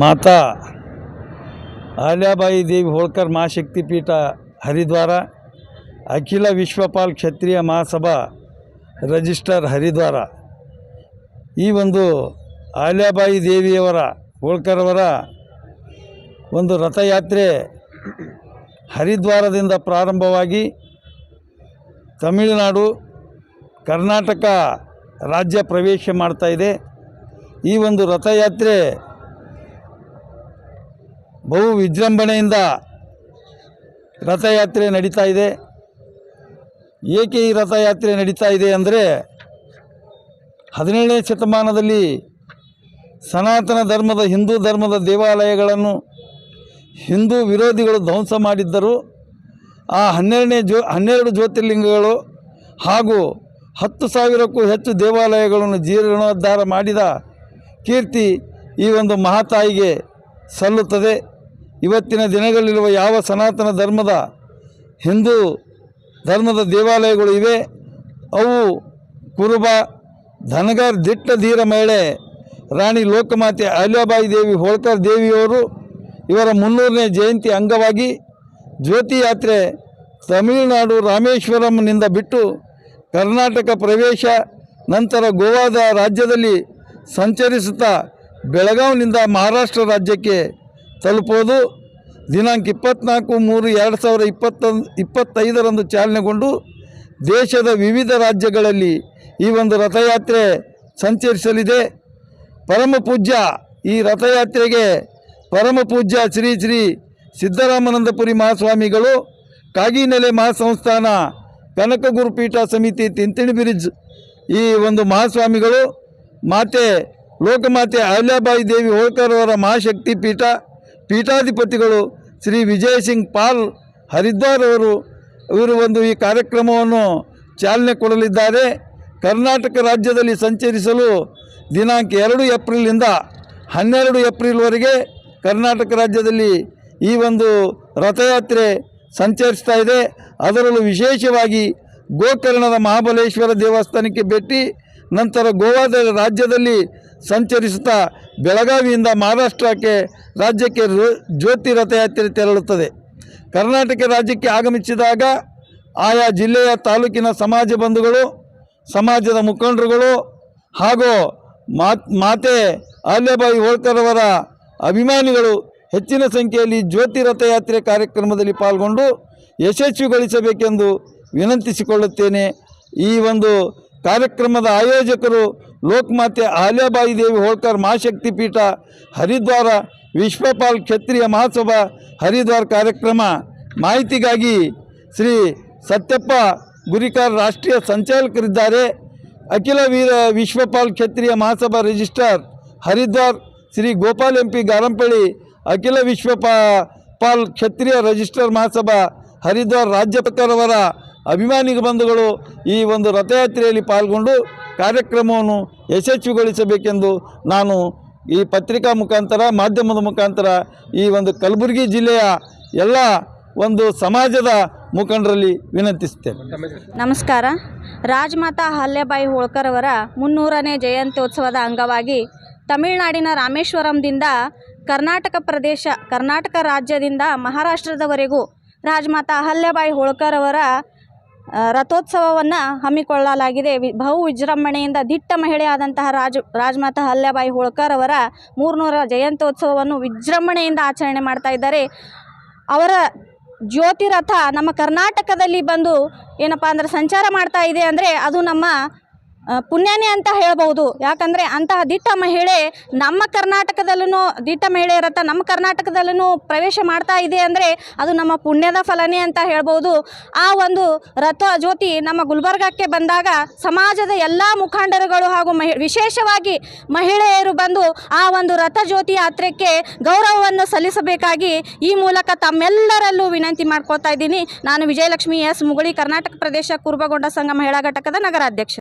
ಮಾತಾ ಆಲ್ಯಾಬಾಯಿ ದೇವಿ ಹೋಳ್ಕರ್ ಮಹಾಶಕ್ತಿಪೀಠ ಹರಿದ್ವಾರ ಅಖಿಲ ವಿಶ್ವಪಾಲ್ ಕ್ಷತ್ರಿಯ ಮಹಾಸಭಾ ರಜಿಸ್ಟರ್ ಹರಿದ್ವಾರ ಈ ಒಂದು ಆಲ್ಯಾಬಾಯಿ ದೇವಿಯವರ ಹೋಳ್ಕರ್ ಅವರ ಒಂದು ರಥಯಾತ್ರೆ ಹರಿದ್ವಾರದಿಂದ ಪ್ರಾರಂಭವಾಗಿ ತಮಿಳುನಾಡು, ಕರ್ನಾಟಕ ರಾಜ್ಯ ಪ್ರವೇಶ ಮಾಡ್ತಾ ಇದೆ. ಈ ಒಂದು ರಥಯಾತ್ರೆ ಬಹು ವಿಜೃಂಭಣೆಯಿಂದ ರಥಯಾತ್ರೆ ನಡೀತಾ ಇದೆ. ಏಕೆ ಈ ರಥಯಾತ್ರೆ ನಡೀತಾ ಇದೆ ಅಂದರೆ ಹದಿನೇಳನೇ ಶತಮಾನದಲ್ಲಿ ಸನಾತನ ಧರ್ಮದ, ಹಿಂದೂ ಧರ್ಮದ ದೇವಾಲಯಗಳನ್ನು ಹಿಂದೂ ವಿರೋಧಿಗಳು ಧ್ವಂಸ ಮಾಡಿದ್ದರು. ಆ ಹನ್ನೆರಡನೇ ಜ್ಯೋ, ಹನ್ನೆರಡು ಜ್ಯೋತಿರ್ಲಿಂಗಗಳು ಹಾಗೂ ಹತ್ತು ಸಾವಿರಕ್ಕೂ ಹೆಚ್ಚು ದೇವಾಲಯಗಳನ್ನು ಜೀರ್ಣೋದ್ಧಾರ ಮಾಡಿದ ಕೀರ್ತಿ ಈ ಒಂದು ಮಹಾತಾಯಿಗೆ ಸಲ್ಲುತ್ತದೆ. ಇವತ್ತಿನ ದಿನಗಳಲ್ಲಿರುವ ಯಾವ ಸನಾತನ ಧರ್ಮದ ಹಿಂದೂ ಧರ್ಮದ ದೇವಾಲಯಗಳು ಇವೆ, ಅವು ಕುರುಬ, ಧನಗರ್, ದಿಟ್ಟ ಧೀರ ಮಹಿಳೆ, ರಾಣಿ ಲೋಕಮಾತೆ ಅಹಲ್ಯಾಬಾಯಿ ದೇವಿ, ಹೋಳ್ಕರ್ ದೇವಿಯವರು ಇವರ ಮುನ್ನೂರನೇ ಜಯಂತಿ ಅಂಗವಾಗಿ ಜ್ಯೋತಿ ಯಾತ್ರೆ ತಮಿಳುನಾಡು ರಾಮೇಶ್ವರಂನಿಂದ ಬಿಟ್ಟು ಕರ್ನಾಟಕ ಪ್ರವೇಶ, ನಂತರ ಗೋವಾದ ರಾಜ್ಯದಲ್ಲಿ ಸಂಚರಿಸುತ್ತಾ ಬೆಳಗಾವಿನಿಂದ ಮಹಾರಾಷ್ಟ್ರ ರಾಜ್ಯಕ್ಕೆ ತಲುಪೋದು. ದಿನಾಂಕ ಇಪ್ಪತ್ನಾಲ್ಕು ಮೂರು ಎರಡು ಸಾವಿರ ಇಪ್ಪತ್ತೊಂದು ಇಪ್ಪತ್ತೈದರಂದು ಚಾಲನೆಗೊಂಡು ದೇಶದ ವಿವಿಧ ರಾಜ್ಯಗಳಲ್ಲಿ ಈ ಒಂದು ರಥಯಾತ್ರೆ ಸಂಚರಿಸಲಿದೆ. ಪರಮ ಪೂಜ್ಯ ಈ ರಥಯಾತ್ರೆಗೆ ಪರಮ ಪೂಜ್ಯ ಶ್ರೀ ಶ್ರೀ ಸಿದ್ದರಾಮನಂದಪುರಿ ಮಹಾಸ್ವಾಮಿಗಳು, ಕಾಗಿನೆಲೆ ಮಹಾಸಂಸ್ಥಾನ ಕನಕ ಗುರುಪೀಠ ಸಮಿತಿ ತಿಂತಿಣಿ ಬ್ರಿಡ್ಜ್ ಈ ಒಂದು ಮಹಾಸ್ವಾಮಿಗಳು, ಮಾತೆ ಲೋಕಮಾತೆ ಅಹಲ್ಯಾಬಾಯಿ ದೇವಿ ಹೋಳ್ಕರ್ ಅವರ ಮಹಾಶಕ್ತಿ ಪೀಠ ಪೀಠಾಧಿಪತಿಗಳು ಶ್ರೀ ವಿಜಯ್ ಸಿಂಗ್ ಪಾಲ್ ಹರಿದ್ವಾರ್ ಅವರು, ಇವರು ಒಂದು ಈ ಕಾರ್ಯಕ್ರಮವನ್ನು ಚಾಲನೆ ಕೊಡಲಿದ್ದಾರೆ. ಕರ್ನಾಟಕ ರಾಜ್ಯದಲ್ಲಿ ಸಂಚರಿಸಲು ದಿನಾಂಕ ಎರಡು ಏಪ್ರಿಲಿಂದ ಹನ್ನೆರಡು ಏಪ್ರಿಲ್ವರೆಗೆ ಕರ್ನಾಟಕ ರಾಜ್ಯದಲ್ಲಿ ಈ ಒಂದು ರಥಯಾತ್ರೆ ಸಂಚರಿಸ್ತಾ ಇದೆ. ಅದರಲ್ಲೂ ವಿಶೇಷವಾಗಿ ಗೋಕರ್ಣದ ಮಹಾಬಲೇಶ್ವರ ದೇವಸ್ಥಾನಕ್ಕೆ ಭೇಟಿ, ನಂತರ ಗೋವಾದ ರಾಜ್ಯದಲ್ಲಿ ಸಂಚರಿಸುತ್ತಾ ಬೆಳಗಾವಿಯಿಂದ ಮಹಾರಾಷ್ಟ್ರಕ್ಕೆ ರಾಜ್ಯಕ್ಕೆ ಜ್ಯೋತಿ ರಥಯಾತ್ರೆ ತೆರಳುತ್ತದೆ. ಕರ್ನಾಟಕ ರಾಜ್ಯಕ್ಕೆ ಆಗಮಿಸಿದಾಗ ಆಯಾ ಜಿಲ್ಲೆಯ ತಾಲೂಕಿನ ಸಮಾಜ ಬಂಧುಗಳು, ಸಮಾಜದ ಮುಖಂಡರುಗಳು ಹಾಗೂ ಮಾತ್ ಅಹಲ್ಯಬಾಯಿ ಹೋಳ್ಕರ್ ಅವರ ಅಭಿಮಾನಿಗಳು ಹೆಚ್ಚಿನ ಸಂಖ್ಯೆಯಲ್ಲಿ ಜ್ಯೋತಿ ರಥಯಾತ್ರೆ ಕಾರ್ಯಕ್ರಮದಲ್ಲಿ ಪಾಲ್ಗೊಂಡು ಯಶಸ್ವಿಗೊಳಿಸಬೇಕೆಂದು ವಿನಂತಿಸಿಕೊಳ್ಳುತ್ತೇನೆ. ಈ ಒಂದು ಕಾರ್ಯಕ್ರಮದ ಆಯೋಜಕರು ಲೋಕಮಾತೆ ಆಲಿಯಾಬಾಯಿ ದೇವಿ ಹೋಳ್ಕರ್ ಮಹಾಶಕ್ತಿ ಪೀಠ ಹರಿದ್ವಾರ ವಿಶ್ವಪಾಲ್ ಕ್ಷತ್ರಿಯ ಮಹಾಸಭಾ ಹರಿದ್ವಾರ ಕಾರ್ಯಕ್ರಮ. ಮಾಹಿತಿಗಾಗಿ ಶ್ರೀ ಸತ್ಯಪ್ಪ ಗುರಿಕಾರ್ ರಾಷ್ಟ್ರೀಯ ಸಂಚಾಲಕರಿದ್ದಾರೆ. Akhil Veera Vishwapal Kshatriya Mahasabha registrar Haridwar, Shri Gopal M P Garampalli, Akhil Vishwapal Kshatriya registrar Mahasabha Haridwar ರಾಜ್ಯಪಾಲರವರ ಅಭಿಮಾನಿ ಬಂಧುಗಳು ಈ ಒಂದು ರಥಯಾತ್ರೆಯಲ್ಲಿ ಪಾಲ್ಗೊಂಡು ಕಾರ್ಯಕ್ರಮವನ್ನು ಯಶಸ್ವಿಗೊಳಿಸಬೇಕೆಂದು ನಾನು ಈ ಪತ್ರಿಕಾ ಮುಖಾಂತರ, ಮಾಧ್ಯಮದ ಮುಖಾಂತರ ಈ ಒಂದು ಕಲಬುರಗಿ ಜಿಲ್ಲೆಯ ಎಲ್ಲ ಒಂದು ಸಮಾಜದ ಮುಖಂಡರಲ್ಲಿ ವಿನಂತಿಸುತ್ತೇನೆ. ನಮಸ್ಕಾರ. ರಾಜಮಾತಾ ಹಲ್ಲೆಬಾಯಿ ಹೋಳ್ಕರ್ ಅವರ ಮುನ್ನೂರನೇ ಜಯಂತ್ಯೋತ್ಸವದ ಅಂಗವಾಗಿ ತಮಿಳುನಾಡಿನ ರಾಮೇಶ್ವರಂದಿಂದ ಕರ್ನಾಟಕ ಪ್ರದೇಶ, ಕರ್ನಾಟಕ ರಾಜ್ಯದಿಂದ ಮಹಾರಾಷ್ಟ್ರದವರೆಗೂ ರಾಜಮಾತಾ ಹಲ್ಲೆಬಾಯಿ ಹೋಳ್ಕರ್ ಅವರ ರಥೋತ್ಸವವನ್ನು ಹಮ್ಮಿಕೊಳ್ಳಲಾಗಿದೆ. ವಿ, ಬಹು ವಿಜೃಂಭಣೆಯಿಂದ ದಿಟ್ಟ ಮಹಿಳೆಯಾದಂತಹ ರಾಜ, ರಾಜಮಾತಾ ಹಲ್ಯಾಬಾಯಿ ಹೋಳ್ಕರ್ ಅವರ ಮೂರ್ನೂರ ಜಯಂತೋತ್ಸವವನ್ನು ವಿಜೃಂಭಣೆಯಿಂದ ಆಚರಣೆ ಮಾಡ್ತಾ ಇದ್ದಾರೆ. ಅವರ ಜ್ಯೋತಿ ರಥ ನಮ್ಮ ಕರ್ನಾಟಕದಲ್ಲಿ ಬಂದು ಏನಪ್ಪ ಅಂದ್ರೆ ಸಂಚಾರ ಮಾಡ್ತಾ ಇದೆ ಅಂದರೆ ಅದು ನಮ್ಮ ಪುಣ್ಯನೇ ಅಂತ ಹೇಳ್ಬೌದು ಯಾಕಂದರೆ ಅಂತಹ ದಿಟ್ಟ ಮಹಿಳೆ ನಮ್ಮ ಕರ್ನಾಟಕದಲ್ಲೂ ದಿಟ್ಟ ಮಹಿಳೆ ಇರತ್ತ ನಮ್ಮ ಕರ್ನಾಟಕದಲ್ಲೂ ಪ್ರವೇಶ ಮಾಡ್ತಾ ಇದೆ ಅಂದರೆ ಅದು ನಮ್ಮ ಪುಣ್ಯದ ಫಲನೇ ಅಂತ ಹೇಳ್ಬೋದು ಆ ಒಂದು ರಥ ಜ್ಯೋತಿ ನಮ್ಮ ಗುಲ್ಬರ್ಗಕ್ಕೆ ಬಂದಾಗ ಸಮಾಜದ ಎಲ್ಲ ಮುಖಂಡರುಗಳು ಹಾಗೂ ಮಹಿ, ವಿಶೇಷವಾಗಿ ಮಹಿಳೆಯರು ಬಂದು ಆ ಒಂದು ರಥ ಜ್ಯೋತಿ ಯಾತ್ರೆಗೆ ಗೌರವವನ್ನು ಸಲ್ಲಿಸಬೇಕಾಗಿ ಈ ಮೂಲಕ ತಮ್ಮೆಲ್ಲರಲ್ಲೂ ವಿನಂತಿ ಮಾಡ್ಕೋತಾ ಇದ್ದೀನಿ. ನಾನು ವಿಜಯಲಕ್ಷ್ಮಿ ಎಸ್ ಮುಗುಳಿ, ಕರ್ನಾಟಕ ಪ್ರದೇಶ, ಕುರುಬಗೊಂಡ ಸಂಘ ಮಹಿಳಾ ಘಟಕದ ನಗರಾಧ್ಯಕ್ಷ.